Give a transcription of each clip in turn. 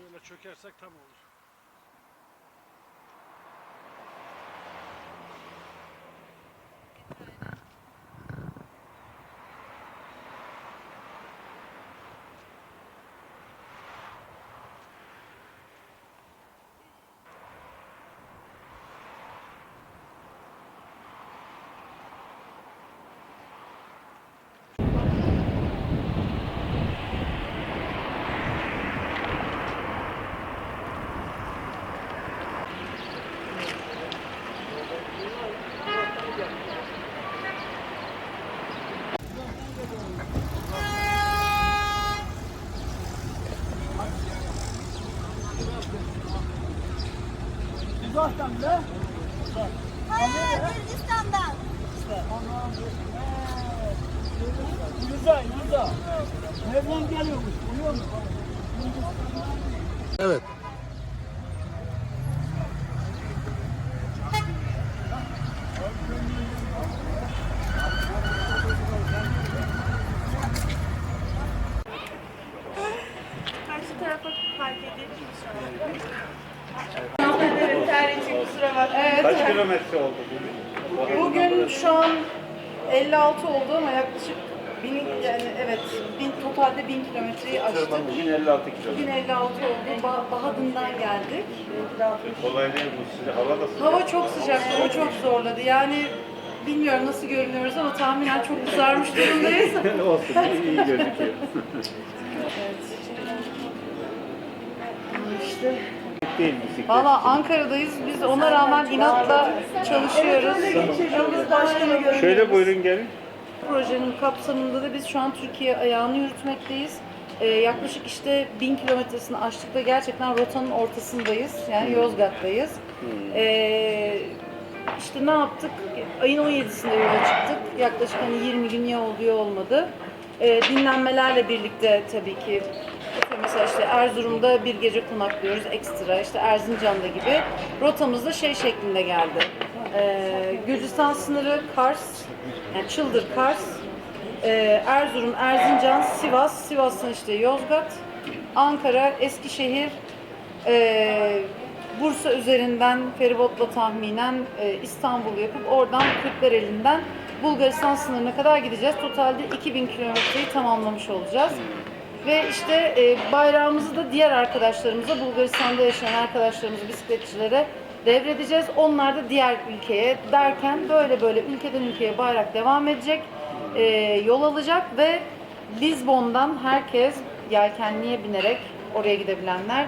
Şöyle çökersek tam olur. Uzaktan bile. Hayır, Gürcistan'dan. Güzel, güzel. Nereden geliyormuş biliyor musun? Evet. Karşı tarafa park edelim Evet, ter için kusura bakmayın. Kaç kilometre oldu bugün? Bugün şu an 56 oldu ama yaklaşık bin, yani evet bin, totalde 1000 kilometreyi aştık. Bugün 56 kilometre. Bugün 56 oldu. Ba Bahadın'dan geldik. Kolay değil bu size. Hava da sıcak. Hava çok sıcak, hava çok zorladı. Yani bilmiyorum nasıl görünüyoruz ama tahminen çok kızarmış durumdayız. Olsun iyi, gözüküyor. işte. Değil bisiklet. Valla Ankara'dayız. Biz ona rağmen inatla çalışıyoruz. Başkanı Şöyle buyurun gelin. Projenin kapsamında da biz şu an Türkiye ayağını yürütmekteyiz. Ee, yaklaşık işte bin kilometresini aştık ve gerçekten rotanın ortasındayız. Yani Yozgat'tayız. Ee, işte ne yaptık? Ayın 17'sinde yola çıktık. Yaklaşık hani 20 gün ya oldu ya olmadı. Ee, dinlenmelerle birlikte tabii ki mesela işte Erzurum'da bir gece konaklıyoruz ekstra işte Erzincan'da gibi. Rotamız da şey şeklinde geldi. Ee, Gürcistan sınırı Kars, yani Çıldır Kars, ee, Erzurum, Erzincan, Sivas, Sivas'tan işte Yozgat, Ankara, Eskişehir, ee, Bursa üzerinden feribotla tahminen e, İstanbul'u yapıp oradan Kırklareli'nden Bulgaristan sınırına kadar gideceğiz. Totalde 2000 kilometreyi tamamlamış olacağız. Ve işte e, bayrağımızı da diğer arkadaşlarımıza, Bulgaristan'da yaşayan arkadaşlarımız, bisikletçilere devredeceğiz. Onlar da diğer ülkeye derken böyle böyle ülkeden ülkeye bayrak devam edecek, e, yol alacak ve Lizbon'dan herkes yelkenliye binerek oraya gidebilenler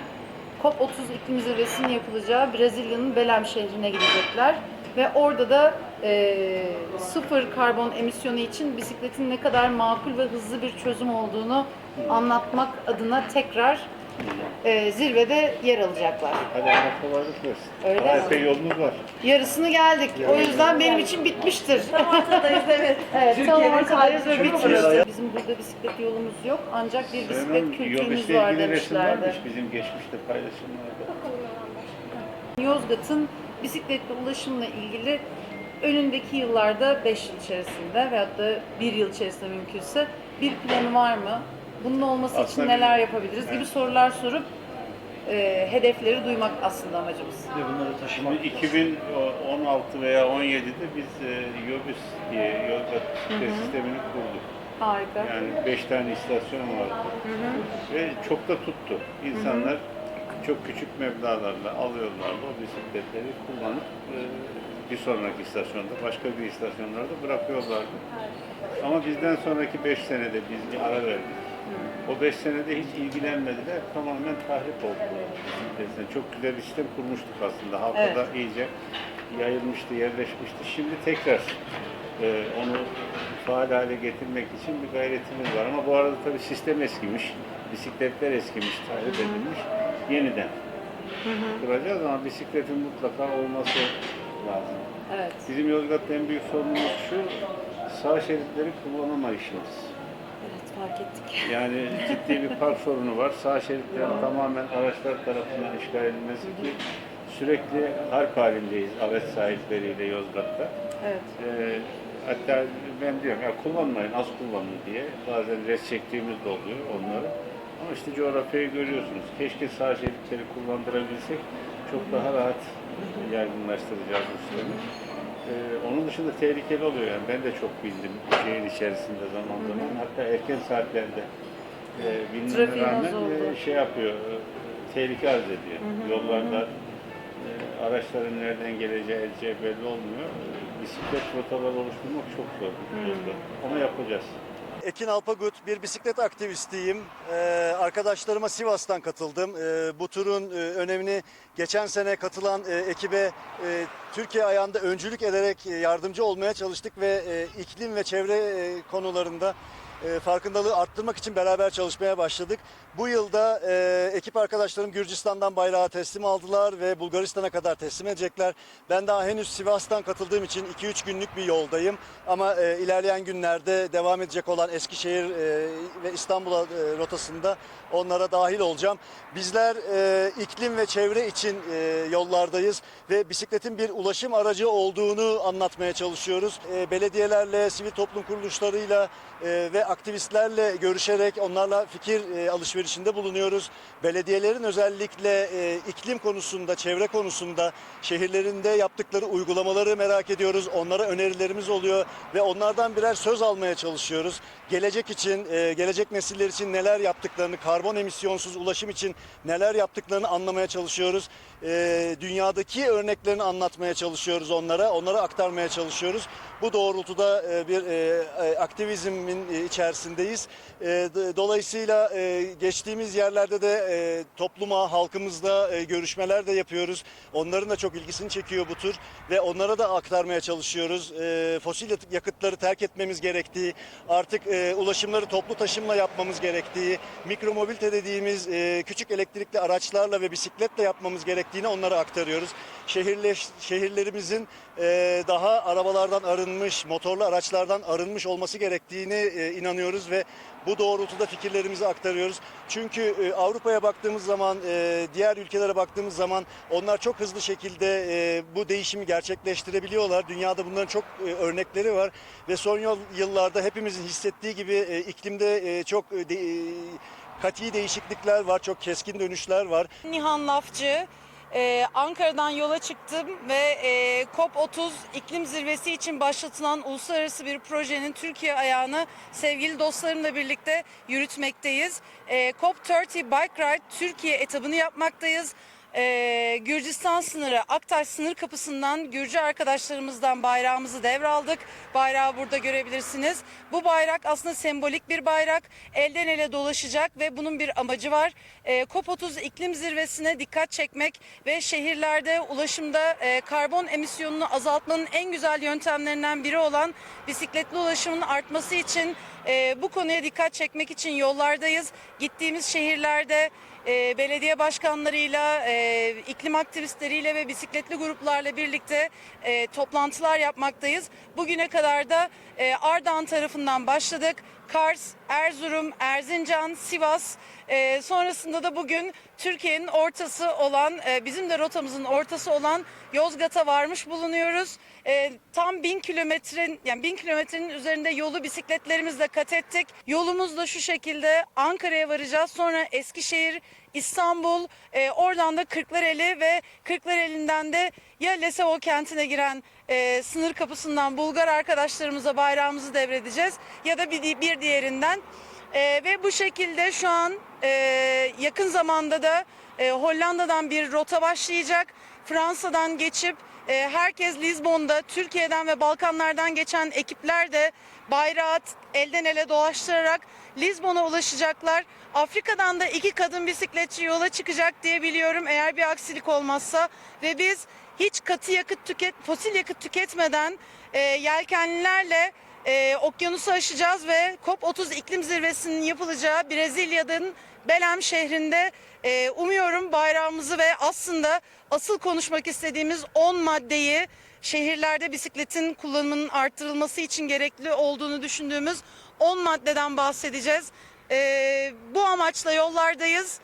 COP30 iklim zirvesinin yapılacağı Brezilya'nın Belem şehrine gidecekler. Ve orada da e, sıfır karbon emisyonu için bisikletin ne kadar makul ve hızlı bir çözüm olduğunu anlatmak adına tekrar e, zirvede yer alacaklar. Hadi Allah kolaylık versin. Öyle Daha mi? epey yolunuz var. Yarısını geldik. O yüzden benim için bitmiştir. Tam ortadayız evet. evet, tam ortadayız ve bitmiştir. Bizim burada bisiklet yolumuz yok ancak bir bisiklet kültürümüz var resim demişlerdi. varmış bizim geçmişte paylaşımlarda. Yozgat'ın bisikletle ulaşımla ilgili önündeki yıllarda 5 yıl içerisinde veyahut da 1 yıl içerisinde mümkünse bir planı var mı? Bunun olması için Aslında neler bir- yapabiliriz gibi Evet. sorular sorup e, hedefleri duymak aslında amacımız. Şimdi 2016 veya 17'de biz e, Yobis diye Yozgat bisiklet sistemini kurduk. Harika. Yani 5 tane istasyon vardı. Ve çok da tuttu. İnsanlar çok küçük meblağlarla alıyorlardı o bisikletleri kullanıp e, bir sonraki istasyonda, başka bir istasyonlarda bırakıyorlardı. Ama bizden sonraki 5 senede biz bir ara verdik. O 5 senede hiç ilgilenmediler. Tamamen tahrip oldu. bisikletin. Çok güzel bir sistem kurmuştuk aslında. Halka Evet. iyice yayılmıştı, yerleşmişti. Şimdi tekrar e, onu faal hale getirmek için bir gayretimiz var. Ama bu arada tabii sistem eskimiş. Bisikletler eskimiş, tahrip edilmiş. Yeniden kuracağız ama bisikletin mutlaka olması lazım. Evet. Bizim Yozgat'ta en büyük sorunumuz şu, sağ şeritleri kullanamayışımız. Evet fark ettik. Yani ciddi bir park sorunu var. Sağ şeritlerin tamamen araçlar tarafından işgal edilmesi ki sürekli harp halindeyiz araç sahipleriyle Yozgat'ta. Evet. Ee, hatta ben diyorum ya kullanmayın, az kullanın diye. Bazen res çektiğimiz de oluyor onları. Ama işte coğrafyayı görüyorsunuz. Keşke sağ şeritleri kullandırabilsek çok daha rahat yaygınlaştıracağız bu sistemi. Ee, onun dışında tehlikeli oluyor yani. Ben de çok bindim şehir içerisinde zaman zaman. Hatta erken saatlerde e, Trafiğin az rağmen e, şey yapıyor, e, tehlike arz ediyor. Yollarda e, araçların nereden geleceği, edeceği belli olmuyor. E, bisiklet rotaları oluşturmak çok zor. çok zor. Onu yapacağız. Ekin Alpagut, bir bisiklet aktivistiyim. Ee, arkadaşlarıma Sivas'tan katıldım. Ee, bu turun e, önemini geçen sene katılan e, ekibe e, Türkiye ayağında öncülük ederek e, yardımcı olmaya çalıştık ve e, iklim ve çevre e, konularında e, farkındalığı arttırmak için beraber çalışmaya başladık. Bu yılda e, ekip arkadaşlarım Gürcistan'dan bayrağı teslim aldılar ve Bulgaristan'a kadar teslim edecekler. Ben daha henüz Sivas'tan katıldığım için 2-3 günlük bir yoldayım. Ama e, ilerleyen günlerde devam edecek olan Eskişehir e, ve İstanbul'a e, rotasında onlara dahil olacağım. Bizler e, iklim ve çevre için e, yollardayız ve bisikletin bir ulaşım aracı olduğunu anlatmaya çalışıyoruz. E, belediyelerle, sivil toplum kuruluşlarıyla e, ve aktivistlerle görüşerek onlarla fikir e, alışverişinde bulunuyoruz. Belediyelerin özellikle e, iklim konusunda, çevre konusunda şehirlerinde yaptıkları uygulamaları merak ediyoruz. Onlara önerilerimiz oluyor ve onlardan birer söz almaya çalışıyoruz. Gelecek için, e, gelecek nesiller için neler yaptıklarını, karbon emisyonsuz ulaşım için neler yaptıklarını anlamaya çalışıyoruz. Dünyadaki örneklerini anlatmaya çalışıyoruz onlara, onlara aktarmaya çalışıyoruz. Bu doğrultuda bir aktivizmin e, içerisindeyiz. E, d- Dolayısıyla e, geçtiğimiz yerlerde de e, topluma, halkımızla e, görüşmeler de yapıyoruz. Onların da çok ilgisini çekiyor bu tür ve onlara da aktarmaya çalışıyoruz. Fosil yakıtları terk etmemiz gerektiği, artık ulaşımları toplu taşımla yapmamız gerektiği, mikromobilite dediğimiz küçük elektrikli araçlarla ve bisikletle yapmamız gerektiğini onlara aktarıyoruz. Şehirleş, şehirlerimizin daha arabalardan arınmış, motorlu araçlardan arınmış olması gerektiğini e, inanıyoruz ve bu doğrultuda fikirlerimizi aktarıyoruz. Çünkü e, Avrupa'ya baktığımız zaman, e, diğer ülkelere baktığımız zaman onlar çok hızlı şekilde e, bu değişimi gerçekleştirebiliyorlar. Dünyada bunların çok örnekleri var ve son yıl- yıllarda hepimizin hissettiği gibi iklimde çok e, de, kati değişiklikler var, çok keskin dönüşler var. Nihan Lafçı. Ee, Ankara'dan yola çıktım ve e, COP30 iklim zirvesi için başlatılan uluslararası bir projenin Türkiye ayağını sevgili dostlarımla birlikte yürütmekteyiz. Ee, COP30 Bike Ride Türkiye etabını yapmaktayız. Ee, Gürcistan sınırı Aktaş sınır kapısından Gürcü arkadaşlarımızdan bayrağımızı devraldık. Bayrağı burada görebilirsiniz. Bu bayrak aslında sembolik bir bayrak. Elden ele dolaşacak ve bunun bir amacı var. Ee, COP30 iklim zirvesine dikkat çekmek ve şehirlerde ulaşımda e, karbon emisyonunu azaltmanın en güzel yöntemlerinden biri olan bisikletli ulaşımın artması için e, bu konuya dikkat çekmek için yollardayız. Gittiğimiz şehirlerde e, belediye başkanlarıyla, e, iklim aktivistleriyle ve bisikletli gruplarla birlikte e, toplantılar yapmaktayız. Bugüne kadar da e, Ardahan tarafından başladık. Kars, Erzurum, Erzincan, Sivas, e, sonrasında da bugün Türkiye'nin ortası olan, e, bizim de rotamızın ortası olan Yozgat'a varmış bulunuyoruz. E, tam bin kilometrenin, yani bin kilometrenin üzerinde yolu bisikletlerimizle kat ettik. Yolumuz da şu şekilde Ankara'ya varacağız. Sonra Eskişehir, İstanbul, e, oradan da Kırklareli ve Kırklareli'nden de ya Lesavo kentine giren e, sınır kapısından Bulgar arkadaşlarımıza bayrağımızı devredeceğiz ya da bir, bir diğerinden. E, ve bu şekilde şu an e, yakın zamanda da e, Hollanda'dan bir rota başlayacak. Fransa'dan geçip e, herkes Lizbon'da Türkiye'den ve Balkanlardan geçen ekipler de bayrağı elden ele dolaştırarak Lizbon'a ulaşacaklar. Afrika'dan da iki kadın bisikletçi yola çıkacak diye biliyorum eğer bir aksilik olmazsa ve biz hiç katı yakıt tüket fosil yakıt tüketmeden e, yelkenlilerle e, okyanusu aşacağız ve COP30 iklim zirvesinin yapılacağı Brezilya'nın Belem şehrinde e, umuyorum bayrağımızı ve aslında asıl konuşmak istediğimiz 10 maddeyi şehirlerde bisikletin kullanımının arttırılması için gerekli olduğunu düşündüğümüz 10 maddeden bahsedeceğiz. E, bu amaçla yollardayız.